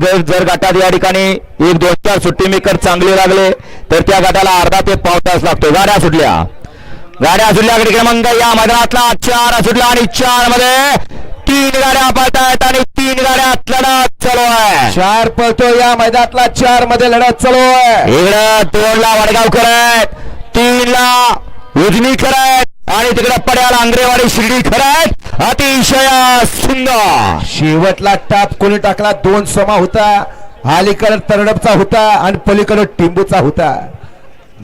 जर जर गटात या ठिकाणी एक दोन चार सुट्टी मेकर चांगले लागले तर त्या गटाला अर्धा ते पाव तास लागतो. गाड्या सुटल्या. गाड्या सुटल्या गडी क्रमांक या मैदानातला चार सुटला आणि चारमध्ये तीन गाड्या पळतायत आणि तीन गाड्यात लढत चालू आहे. चार पळतो या मैदानातला चारमध्ये लढत चालू आहे. इकडं दोनला वडगावकर आहेत तीनला उजनीकर आहेत. आणि तिकडे पड्याला आंग्रेवाडी शिर्डीकर आहेत अतिशय सुंदर. शेवटला टाप कोणी टाकला दोन समा होता. अलीकडे तरडपचा होता आणि पलीकडे टिंबूचा होता.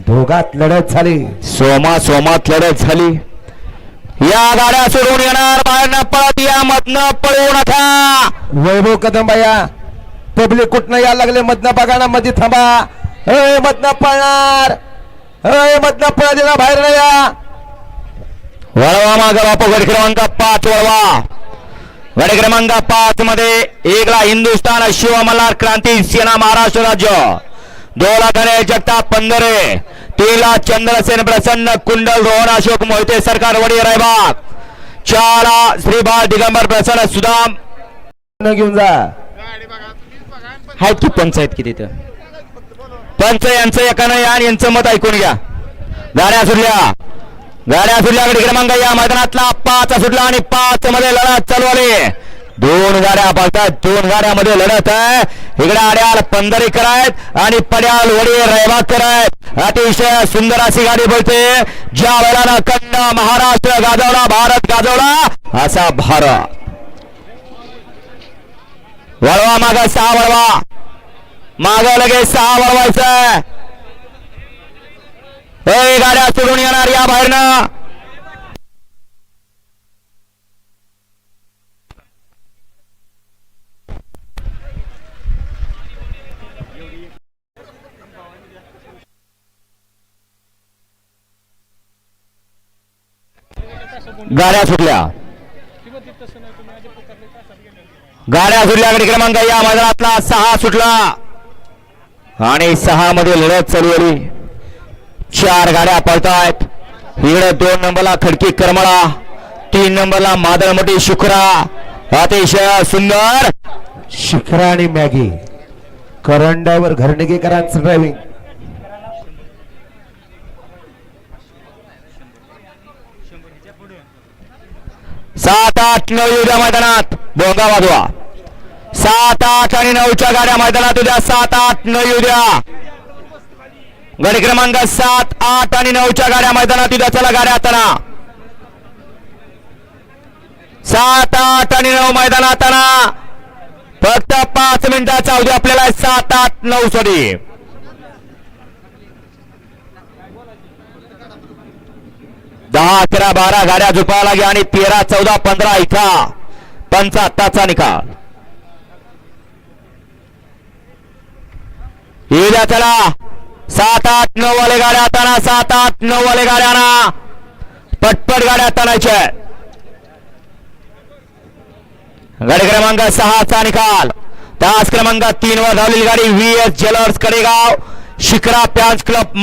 दोघात लढत झाली. सोमा सोमात लढत झाली. या गाड्या सोडून येणार बाहेरनं पळत या मधनं पळू नका वैभव कदम या पब्लिक कुठनं यायला लागले? मधनं बघा ना मध्ये थांबा. ए मधनं पळणार. ए मधनं पळा देना बाहेर नाही या. वळवा माग बापू गड क्रमांक पाच वळवा. गड क्रमांक पाच मध्ये एकला हिंदुस्थान शिव मल्हार क्रांती सेना महाराष्ट्र राज्य. दोला खरे जगताप पंधरे. तीनला चंद्रसेन प्रसन्न कुंडल रोहन अशोक मोहिते सरकार वडी रायबाग. चारला श्रीबाळ दिगंबर प्रसन्न सुदाम. न घेऊन जा. आहेत की पंच आहेत की तिथं? पंच यांचं एकानं या यांचं मत ऐकून घ्या. गाड्या सुटल्या गाड्या सुटल्या गडी क्रमांक या मैदानातला पाच सुटला आणि पाच मध्ये लढत चालू आली. दोन गाड्या पळतात दोन गाड्यामध्ये लढत आहे. इकडे आड्याल पंधरेकर आहेत आणि पड्याल वडी रैवाकर आहेत. अतिशय सुंदर अशी गाडी बोलते ज्या वेळेला कंड महाराष्ट्र गाजवला भारत गाजवला असा भारत. वळवा माग सहा वळवा. माग लगेच सहा वळवायचं गाड्या सोडून येणार या बाहेरनं. गाड्या सुटल्या. गाड्या सुटल्याकडे क्रमांक या मैदानातला सहा सुटला. आणि सहा मध्ये लढत चालू आली चार गाड्या पळतायत. इकडे दोन नंबरला खडकी करमळा तीन नंबरला मादळमटी शुक्रा. अतिशय सुंदर. शिखरा आणि मॅगी. करंडावर घरणगेकरांचं ड्रायव्हिंग सात आठ नऊ उद्या मैदानात. बोंगा वाजवा. सात आठ आणि नऊच्या गाड्या मैदानात उद्या. सात आठ नऊ उद्या. गडी क्रमांक सात आठ आणि नऊच्या गाड्या मैदानात उद्या चला गाड्या आता सात आठ आणि नऊ मैदानात आणा फक्त पाच मिनिटाचा उद्या आपल्याला सात आठ नऊ सॉरी दहा अकरा बारा गाड्या झुपायला लागल्या आणि तेरा चौदा पंधरा इथा. पंचाहत्तरचा निकाल. येऊ चला. सात आठ नऊ वाले गाड्या आताना सात आठ नऊ वाले गाड्या आणा पटपट गाड्या आणायच्या गाडी क्रमांक सहाचा निकाल. तास क्रमांक तीन वर धावलेली गाडी व्ही एस ज्वेलर्स कडेगाव. शिखरा पॅन्स क्लब